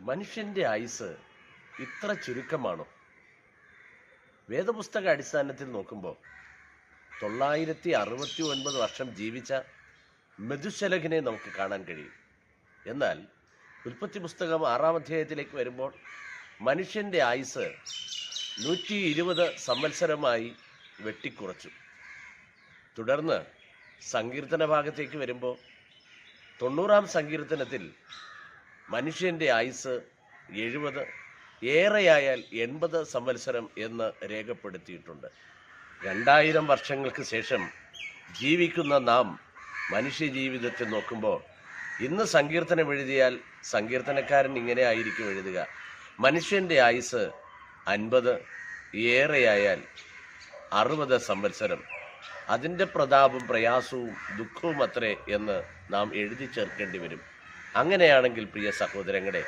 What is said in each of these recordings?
മനുഷ്യന്റെ ആയുസ് ഇത്ര ചുരുക്കമാണോ? വേദപുസ്തക അടിസ്ഥാനത്തിൽ നോക്കുമ്പോൾ തൊള്ളായിരത്തി അറുപത്തി ഒൻപത് വർഷം ജീവിച്ച മെതുശലഖിനെ നമുക്ക് കാണാൻ കഴിയും. എന്നാൽ ഉൽപ്പത്തി പുസ്തകം ആറാം അധ്യായത്തിലേക്ക് വരുമ്പോൾ മനുഷ്യന്റെ ആയുസ് നൂറ്റി ഇരുപത് സംവത്സരമായി വെട്ടിക്കുറച്ചു. തുടർന്ന് സങ്കീർത്തന ഭാഗത്തേക്ക് വരുമ്പോൾ തൊണ്ണൂറാം സങ്കീർത്തനത്തിൽ മനുഷ്യന്റെ ആയുസ് എഴുപത് ഏറെയായാൽ എൺപത് സംവത്സരം എന്ന് രേഖപ്പെടുത്തിയിട്ടുണ്ട്. രണ്ടായിരം വർഷങ്ങൾക്ക് ശേഷം ജീവിക്കുന്ന നാം മനുഷ്യ ജീവിതത്തെ നോക്കുമ്പോൾ ഇന്ന് സങ്കീർത്തനം എഴുതിയാൽ സങ്കീർത്തനക്കാരൻ ഇങ്ങനെ ആയിരിക്കും എഴുതുക. മനുഷ്യന്റെ ആയുസ് അൻപത് ഏറെയായാൽ അറുപത് സംവത്സരം. അതിന്റെ പ്രതാപം പ്രയാസവും ദുഃഖവും അത്രേ എന്ന് നാം എഴുതി ചേർക്കേണ്ടി വരും. അങ്ങനെയാണെങ്കിൽ പ്രിയ സഹോദരങ്ങളെ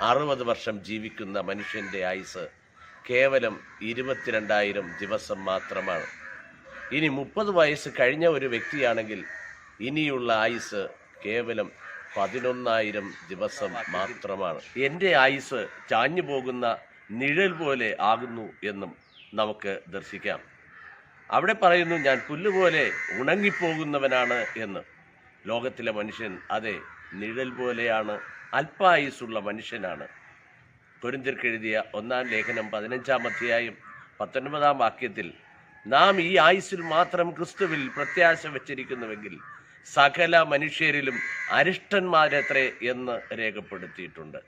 അറുപത് വർഷം ജീവിക്കുന്ന മനുഷ്യന്റെ ആയുസ് കേവലം ഇരുപത്തിരണ്ടായിരം ദിവസം മാത്രമാണ്. ഇനി മുപ്പത് വയസ്സ് കഴിഞ്ഞ ഒരു വ്യക്തിയാണെങ്കിൽ ഇനിയുള്ള ആയുസ് കേവലം പതിനൊന്നായിരം ദിവസം മാത്രമാണ്. എന്റെ ആയുസ് ചാഞ്ഞു പോകുന്ന നിഴൽ പോലെ ആകുന്നു എന്നും നമുക്ക് ദർശിക്കാം. അവിടെ പറയുന്നു ഞാൻ പുല്ലുപോലെ ഉണങ്ങിപ്പോകുന്നവനാണ് എന്ന്. ലോകത്തിലെ മനുഷ്യൻ അതെ നിഴൽ പോലെയാണ് അല്പായുസുള്ള മനുഷ്യനാണ്. കൊരിന്തിർക്കെഴുതിയ ഒന്നാം ലേഖനം പതിനഞ്ചാം അധ്യായം പത്തൊൻപതാം വാക്യത്തിൽ നാം ഈ ആയുസ്സിൽ മാത്രം ക്രിസ്തുവിൽ പ്രത്യാശ വച്ചിരിക്കുന്നുവെങ്കിൽ സകല മനുഷ്യരിലും അരിഷ്ടന്മാരത്രേ എന്ന് രേഖപ്പെടുത്തിയിട്ടുണ്ട്.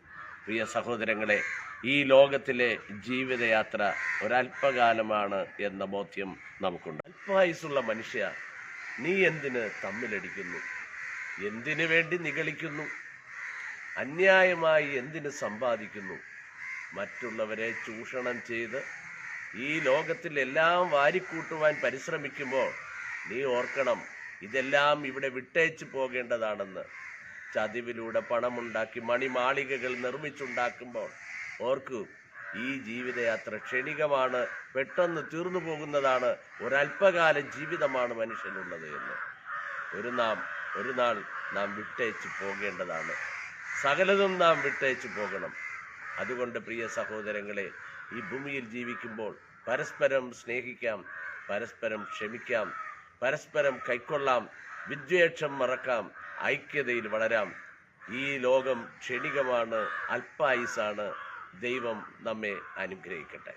പ്രിയ സഹോദരങ്ങളെ ഈ ലോകത്തിലെ ജീവിതയാത്ര ഒരല്പകാലമാണ് എന്ന ബോധ്യം നമുക്കുണ്ട്. അല്പായുസുള്ള മനുഷ്യ നീ എന്തിന് തമ്മിലടിക്കുന്നു? എന്തിനു വേണ്ടി നിഗളിക്കുന്നു? അന്യായമായി എന്തിന് സമ്പാദിക്കുന്നു? മറ്റുള്ളവരെ ചൂഷണം ചെയ്ത് ഈ ലോകത്തിൽ എല്ലാം വാരിക്കൂട്ടുവാൻ പരിശ്രമിക്കുമ്പോൾ നീ ഓർക്കണം ഇതെല്ലാം ഇവിടെ വിട്ടേച്ച് പോകേണ്ടതാണെന്ന്. ചതിവിലൂടെ പണമുണ്ടാക്കി മണിമാളികകൾ നിർമ്മിച്ചുണ്ടാക്കുമ്പോൾ ഓർക്കൂ ഈ ജീവിതയാത്ര ക്ഷണികമാണ് പെട്ടെന്ന് തീർന്നു പോകുന്നതാണ് ഒരല്പകാല ജീവിതമാണ് മനുഷ്യനുള്ളത് എന്ന്. ഒരു നാം ഒരു നാൾ നാം വിട്ടയച്ചു പോകേണ്ടതാണ്. സകലതും നാം വിട്ടയച്ചു പോകണം. അതുകൊണ്ട് പ്രിയ സഹോദരങ്ങളെ ഈ ഭൂമിയിൽ ജീവിക്കുമ്പോൾ പരസ്പരം സ്നേഹിക്കാം പരസ്പരം ക്ഷമിക്കാം പരസ്പരം കൈക്കൊള്ളാം വിദ്വേഷം മറക്കാം ഐക്യതയിൽ വളരാം. ഈ ലോകം ക്ഷണികമാണ് അല്പായുസാണ്. ദൈവം നമ്മെ അനുഗ്രഹിക്കട്ടെ.